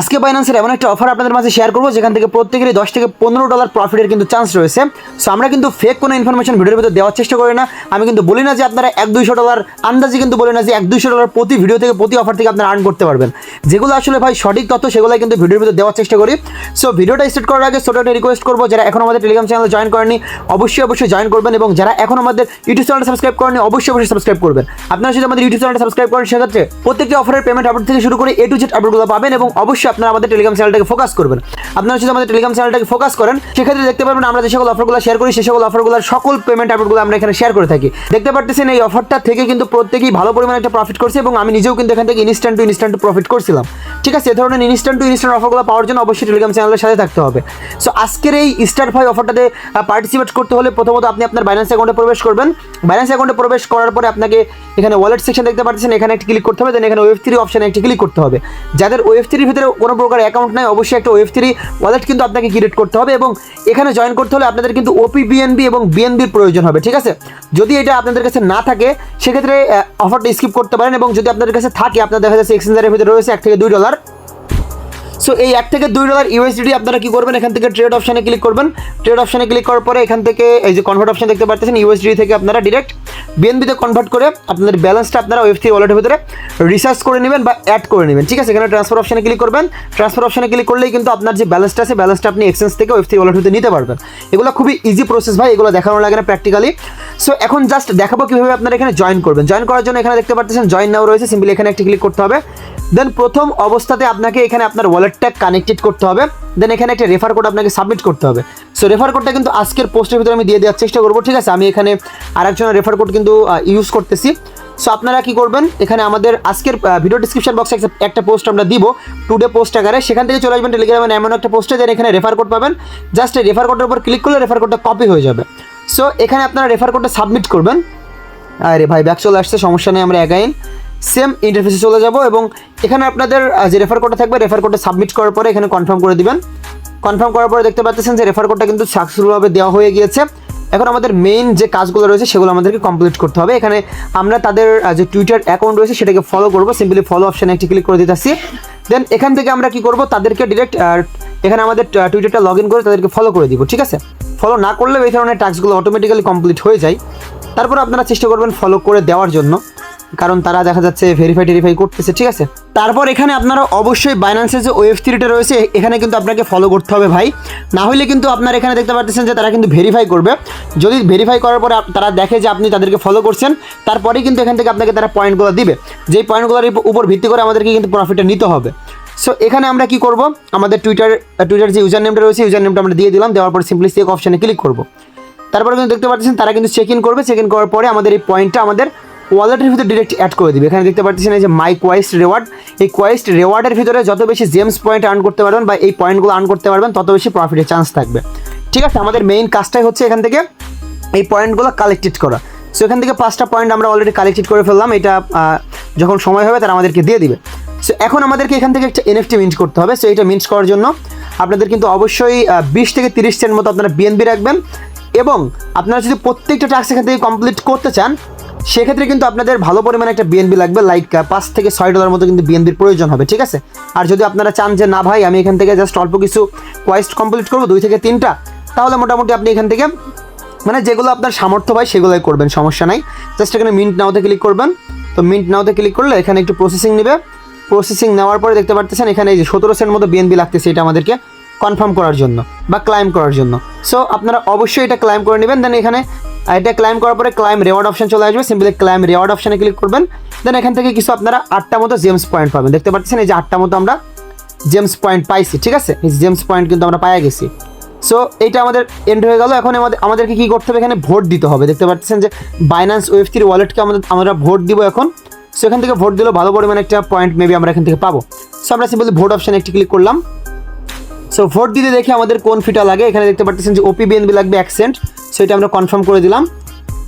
আজকে বাইন্যান্সের এমন একটা অফার আপনাদের মাঝে শেয়ার করব, যেখান থেকে প্রত্যেকেরই দশ থেকে পনেরো ডলার প্রফিটের কিন্তু চান্স রয়েছে। সো আমরা কিন্তু ফেক কোনো ইনফরমেশন ভিডিওর ভিতরে দেওয়ার চেষ্টা করি না। আমি কিন্তু বলি না যে আপনারা এক দুইশো ডলার আন্দাজে কিন্তু বলি না যে এক দুইশো ডলার প্রতি ভিডিও থেকে, প্রতি অফার থেকে আপনারা আর্ন করতে পারবেন। যেগুলো আসলে ভাই সঠিক তথ্য সেগুলো কিন্তু ভিডিওর ভিতরে দেওয়ার চেষ্টা করি। সো ভিডিওটা স্টার্ট করার আগে ছোটো একটা রিকোয়েস্ট করব, যারা এখন আমাদের টেলিগ্রাম চ্যানেলে জয়েন করেনি অবশ্যই অবশ্যই জয়েন করবেন এবং যারা এখন আমাদের ইউটিউব চ্যানেলটা সাবস্ক্রাইব করেনি অবশ্যই অবশ্যই সাবস্ক্রাইব করবেন। আপনারা যদি আমাদের ইউটিউব চ্যানেলটা সাবস্ক্রাইব করেন, সেক্ষেত্রে প্রত্যেকটি অফারের পেমেন্ট আপডেট থেকে শুরু করে এ টু জেড আপডেটগুলো পাবেন এবং অবশ্যই আপনারা আমাদের টেলিগ্রাম চ্যানেলটাকে ফোকাস করবেন। আপনারা যদি আমাদের টেলিগ্রাম চ্যানেলটাকে ফোকাস করেন, সেক্ষেত্রে দেখতে পারবেন আমরা যে সকল অফারগুলো শেয়ার করি, সেই সকল অফারগুলোর সকল পেমেন্ট আপডেটগুলো আমরা এখানে শেয়ার করে থাকি। দেখতে পারতেছেন এই অফারটা থেকে কিন্তু প্রত্যেকেই ভালো পরিমাণে একটা প্রফিট করছে এবং আমি নিজেও কিন্তু এখান থেকে ইনস্ট্যান্ট টু ইনস্ট্যান্ট প্রফিট করছিলাম। ঠিক আছে? এ ধরনের ইনস্ট্যান্ট টু ইনস্ট্যান্ট অফারগুলো পাওয়ার জন্য অবশ্যই টেলিগ্রাম চ্যানেলের সাথে থাকতে হবে। সো আজকের এই স্টার ফাই অফারটাতে পার্টিসিপেট করতে হলে প্রথমত আপনি আপনার বাইন্যান্স অ্যাকাউন্টে প্রবেশ করবেন। বাইন্যান্স অ্যাকাউন্টে প্রবেশ করার পরে আপনাকে এখানে ওয়ালেট সেকশন দেখতে পাচ্ছেন এখানে একটি ক্লিক করতে হবে দেন এখানে ওয়েব থ্রি অপশানে একটি ক্লিক করতে হবে। যাদের ওয়েব থ্রির ভিতরে কোনো প্রকার অ্যাকাউন্ট নাই, অবশ্যই একটা ওয়েব থ্রি ওয়ালেট কিন্তু আপনাকে ক্রিয়েট করতে হবে এবং এখানে জয়েন করতে হলে আপনাদের কিন্তু ওপি বিএনবি এবং বিএনবির প্রয়োজন হবে, ঠিক আছে? যদি এটা আপনাদের কাছে না থাকে, সেক্ষেত্রে অফারটা স্কিপ করতে পারেন এবং যদি আপনাদের কাছে থাকে, আপনার দেখা যাচ্ছে এক্সচেঞ্জারের ভিতরে রয়েছে এক থেকে দুই ডলার সো এই এক থেকে দুই ডলার ইউএসডিটি আপনারা কি করবেন? এখান থেকে ট্রেড অপশানে ক্লিক করবেন। ট্রেড অপশানে ক্লিক করার পরে এখান থেকে এই যে কনভার্ট অপশান দেখতে পাচ্ছেন ইউএসডি থেকে আপনারা ডিরেক্ট বিএনবিতে কনভার্ট করে আপনাদের ব্যালেন্সটা আপনারা ওয়েব থ্রি ওয়ালেটের ভিতরে রিসার্চ করে নেবেন বা অ্যাড করে নেবেন। ঠিক আছে? এখানে ট্রান্সফার অপশানে ক্লিক করবেন। ট্রান্সফার অপশানে ক্লিক করলেই কিন্তু আপনার যে ব্যালেন্সটা আছে ব্যালেন্সটা আপনি এক্সচেঞ্জ থেকে ওয়েব থ্রি ওয়ালেট হতে নিতে পারবেন। এগুলো খুবই ইজি প্রসেস ভাই, এগুলো দেখানো লাগে না প্র্যাকটিক্যালি সো এখন জাস্ট দেখাবো কীভাবে আপনারা এখানে জয়েন করবেন। জয়েন করার জন্য এখানে দেখতে পাচ্ছেন জয়েন নাও রয়েছে। সিম্পলি এখানে একটি ক্লিক করতে হবে। দেন প্রথম অবস্থাতে আপনাকে এখানে আপনার ওয়ালেটটা কানেক্টেড করতে হবে। দেন এখানে একটা রেফার কোড আপনাকে সাবমিট করতে হবে। সো রেফার কোডটা কিন্তু আজকের পোস্টের ভিতরে আমি দিয়ে দেওয়ার চেষ্টা করব, ঠিক আছে? আমি এখানে আরেকজনের রেফার কোড কিন্তু ইউজ করতেছি। সো আপনারা কি করবেন? এখানে আমাদের আজকের ভিডিও ডিসক্রিপশন বক্সে একটা পোস্ট আমরা দিব টুডে পোস্ট আকারে। সেখান থেকে চলে আসবেন টেলিগ্রামে এমন একটা পোস্টে দেন এখানে রেফার কোড পাবেন। জাস্ট এই রেফার কোডের উপর ক্লিক করলে রেফার কোডটা কপি হয়ে যাবে। সো এখানে আপনারা রেফার কোডটা সাবমিট করবেন। আরে ভাই ব্যাক চলে আসছে, সমস্যা নেই, আমরা এগাইন সেম ইন্টারফেসে চলে যাব এবং এখানে আপনাদের যে রেফার কোডটা থাকবে রেফার কোডটা সাবমিট করার পরে এখানে কনফার্ম করে দিবেন। কনফার্ম করার পরে দেখতে পাচ্ছেন যে রেফার কোডটা কিন্তু সাকসেসফুলভাবে দেওয়া হয়ে গিয়েছে। এখন আমাদের মেইন যে কাজগুলো রয়েছে, সেগুলো আমাদেরকে কমপ্লিট করতে হবে। এখানে আমরা তাদের যে টুইটার অ্যাকাউন্ট রয়েছে, সেটাকে ফলো করব। সিম্পলি ফলো অপশানে একটি ক্লিক করে দিতেছি। দেন এখান থেকে আমরা কি করব? তাদেরকে ডিরেক্ট এখানে আমাদের টুইটারটা লগ ইন করে তাদেরকে ফলো করে দিব, ঠিক আছে? ফলো না করলেও এই ধরনের টাস্কগুলো অটোমেটিক্যালি কমপ্লিট হয়ে যায়। তারপর আপনারা চেষ্টা করবেন ফলো করে দেওয়ার জন্য। কারণ তারা দেখা যাচ্ছে ভেরিফাই টেরিফাই করতেছে, ঠিক আছে? তারপর এখানে আপনারা অবশ্যই বাইন্যান্সের যে ওয়েব থ্রিটা রয়েছে, এখানে কিন্তু আপনাকে ফলো করতে হবে ভাই। না হলে কিন্তু আপনার এখানে দেখতে পাচ্ছেন যে তারা কিন্তু ভেরিফাই করবে। যদি ভেরিফাই করার পরে তারা দেখে যে আপনি তাদেরকে ফলো করছেন, তারপরেই কিন্তু এখান থেকে আপনাকে তারা পয়েন্টগুলো দিবে। যেই পয়েন্টগুলোর উপর ভিত্তি করে আমাদেরকে কিন্তু প্রফিটটা নিতে হবে। সো এখানে আমরা কি করব? আমাদের টুইটার টুইটার যে ইউজার নেমটা রয়েছে ইউজার নেমটা আমরা দিয়ে দিলাম। দেওয়ার পর সিম্পলি চেক অপশানে ক্লিক করব। তারপরে কিন্তু দেখতে পাচ্ছেন তারা কিন্তু চেক ইন করবে। চেক ইন করার পরে আমাদের এই পয়েন্টটা আমাদের ওয়ালেটের ভিতরে ডিরেক্ট অ্যাড করে দিবে। এখানে দেখতে পাচ্ছেন এই যে মাই কোয়াইস্ট রেওয়ার্ড এই কোয়াইস্ট রেওয়ার্ডের ভিতরে যত বেশি জেমস পয়েন্ট আর্ন করতে পারবেন বা এই পয়েন্টগুলো আর্ন করতে পারবেন, তত বেশি প্রফিটের চান্স থাকবে। ঠিক আছে? আমাদের মেইন কাজটাই হচ্ছে এখান থেকে এই পয়েন্টগুলো কালেক্টেড করা। সো এখান থেকে পাঁচটা পয়েন্ট আমরা অলরেডি কালেক্টেড করে ফেললাম। এটা যখন সময় হবে তারা আমাদেরকে দিয়ে দিবে। সো এখন আমাদেরকে এখান থেকে একটা এনএফটি মিন্ট করতে হবে। সো এটা মিন্ট করার জন্য আপনাদের কিন্তু অবশ্যই বিশ থেকে তিরিশ সেন্ট মতো আপনারা বিএনবি রাখবেন। এবং আপনারা যদি প্রত্যেকটা টাস্ক এখান থেকে কমপ্লিট করতে চান, সেক্ষেত্রে কিন্তু আপনাদের ভালো পরিমাণে একটা বিএনবি লাগবে লাইক পাঁচ থেকে ছয় ডলার মতো কিন্তু বিএনবির প্রয়োজন হবে, ঠিক আছে? আর যদি আপনারা চান যে, না ভাই, আমি এখান থেকে জাস্ট অল্প কিছু কোয়েস্ট কমপ্লিট করব, দুই থেকে তিনটা তাহলে মোটামুটি আপনি এখান থেকে মানে যেগুলো আপনার সামর্থ্য হয় সেগুলোই করবেন, সমস্যা নাই। জাস্ট এখানে মিন্ট নাওতে ক্লিক করবেন। তো মিন্ট নাওতে ক্লিক করলে এখানে একটু প্রসেসিং নেবে। প্রসেসিং নেওয়ার পরে দেখতে পারতেছেন, এখানে এই যে সতেরো সেন্ট মতো বিএনবি লাগতেছে এটা আমাদেরকে। কনফার্ম করার জন্য বা ক্লাইম করার জন্য। সো আপনারা অবশ্যই এটা ক্লাইম করে নেবেন দেন এখানে এটা ক্লাইম করার পরে ক্লাইম রেওয়ার্ড অপশন চলে আসবে। সিম্পলি ক্লাইম রেওয়ার্ড অপশনে ক্লিক করবেন দেন এখান থেকে কিছু আপনারা আটটা মতো জেমস পয়েন্ট পাবেন। দেখতে পাচ্ছেন এই যে আটটা মতো আমরা জেমস পয়েন্ট পাইছি, ঠিক আছে? এই জেমস পয়েন্ট কিন্তু আমরা পাইয়া গেছি। সো এইটা আমাদের এন্ড হয়ে গেল। এখন আমাদের, আমাদেরকে কী করতে হবে? এখানে ভোট দিতে হবে। দেখতে পাচ্ছেন যে বাইন্যান্স ওয়েব থ্রি ওয়ালেটকে আমাদের, আমরা ভোট দিব এখন। সো এখান থেকে ভোট দিলেও ভালো পরিমাণে একটা পয়েন্ট মেবি আমরা এখান থেকে পাবো। সো আমরা সিম্পলি ভোট অপশানে একটি ক্লিক করলাম। সো ভোট দিতে দেখে আমাদের কোন ফিটা লাগে, এখানে দেখতে পাচ্ছেন যে ওপি বিএনবি লাগবে অ্যাকসেন্ট সো এটা আমরা কনফার্ম করে দিলাম।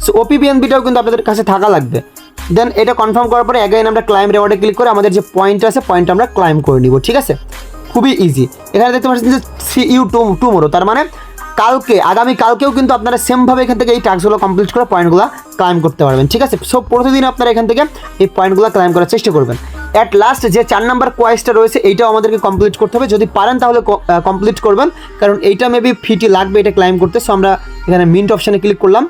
সো ওপি বিএনবিটাও কিন্তু আপনাদের কাছে থাকা লাগবে। দেন এটা কনফার্ম করার পরে অ্যাগাইন আমরা ক্লাইম রেওয়ার্ডে ক্লিক করে আমাদের যে পয়েন্ট আছে পয়েন্ট আমরা ক্লাইম করে নিব, ঠিক আছে? খুবই ইজি এখানে দেখতে পাচ্ছেন যে সি ইউ টু টুমোরো তার মানে কালকে, আগামী কালকেও কিন্তু আপনারা সেমভাবে এখান থেকে এই টাস্কগুলো কমপ্লিট করে পয়েন্টগুলো ক্লাইম করতে পারবেন, ঠিক আছে? সো প্রতিদিন আপনারা এখান থেকে এই পয়েন্টগুলো ক্লাইম করার চেষ্টা করবেন। অ্যাট লাস্ট যে চার নাম্বার কোয়েসটা রয়েছে, এইটাও আমাদেরকে কমপ্লিট করতে হবে। যদি পারেন তাহলে কমপ্লিট করবেন, কারণ এইটা মেবি ফিটি লাগবে এটা ক্লাইম করতে। সো আমরা এখানে মিন্ট অপশানে ক্লিক করলাম।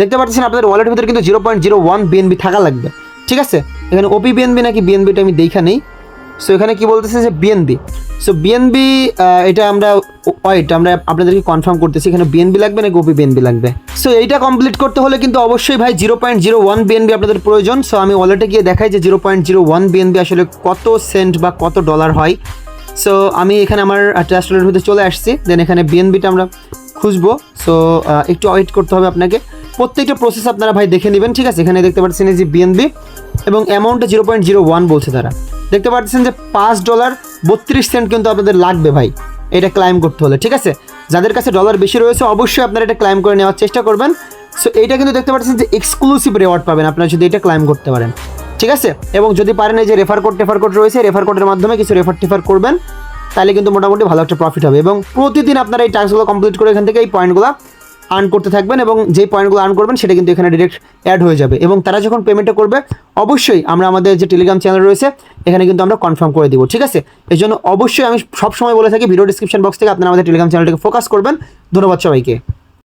দেখতে পাচ্ছেন আপনাদের ওয়ালেটের ভিতরে কিন্তু zero point zero one BNB থাকা লাগবে, ঠিক আছে? এখানে ওপি বিএনবি নাকি বিএনবিটা আমি দেখা নেই। সো এখানে কি বলতেছে যে বিএনবি সো বিএনবি এটা আমরা ওয়েট আমরা আপনাদেরকে কনফার্ম করতেছি, এখানে বিএনবি লাগবে নাকি ওপি বিএনবি লাগবে? সো এইটা কমপ্লিট করতে হলে কিন্তু অবশ্যই ভাই zero point zero one BNB আপনাদের প্রয়োজন। সো আমি ওয়ালেটে গিয়ে দেখাই যে zero point zero one BNB আসলে কত সেন্ট বা কত ডলার হয়। সো আমি এখানে আমার ট্রাস্ট ওয়ালেটের ভিতরে চলে আসছি। দেন এখানে বিএনবিটা আমরা খুঁজবো। সো একটু ওয়েট করতে হবে আপনাকে। প্রত্যেকটা প্রসেস আপনারা ভাই দেখে নেবেন, ঠিক আছে? এখানে দেখতে পাচ্ছেন যে বিএনবি এবং অ্যামাউন্টটা জিরো পয়েন্ট জিরো ওয়ান বলছে তারা। দেখতে পাচ্ছেন যে পাঁচ ডলার বত্রিশ সেন্ট কিন্তু আপনাদের লাগবে ভাই। এটা ক্লাইম করতে হলে, ঠিক আছে? যাদের কাছে ডলার বেশি রয়েছে, অবশ্যই আপনারা এটা ক্লাইম করে নেওয়ার চেষ্টা করবেন। সো এইটা কিন্তু দেখতে পাচ্ছেন যে এক্সক্লুসিভ রেওয়ার্ড পাবেন আপনারা যদি এটা ক্লাইম করতে পারেন। ঠিক আছে? এবং যদি পারেন এই যে রেফার কোড টেফার কোড রয়েছে রেফার কোডের মাধ্যমে কিছু রেফার টেফার করবেন, তাহলে কিন্তু মোটামুটি ভালো একটা প্রফিট হবে। এবং প্রতিদিন আপনারা এই টাস্কগুলো কমপ্লিট করে এখান থেকে এই পয়েন্টগুলো আর্ন করতে থাকবেন এবং যে পয়েন্টগুলো আর্ন করবেন সেটা কিন্তু এখানে ডিরেক্ট অ্যাড হয়ে যাবে। এবং তারা যখন পেমেন্টটা করবে, অবশ্যই আমরা আমাদের যে টেলিগ্রাম চ্যানেল রয়েছে, এখানে কিন্তু আমরা কনফার্ম করে দিব, ঠিক আছে? এই জন্য অবশ্যই আমি সবসময় বলে থাকি ভিডিও ডিসক্রিপশন বক্স থেকে আপনারা আমাদের টেলিগ্রাম চ্যানেলটাকে ফোকাস করবেন। ধন্যবাদ সবাইকে।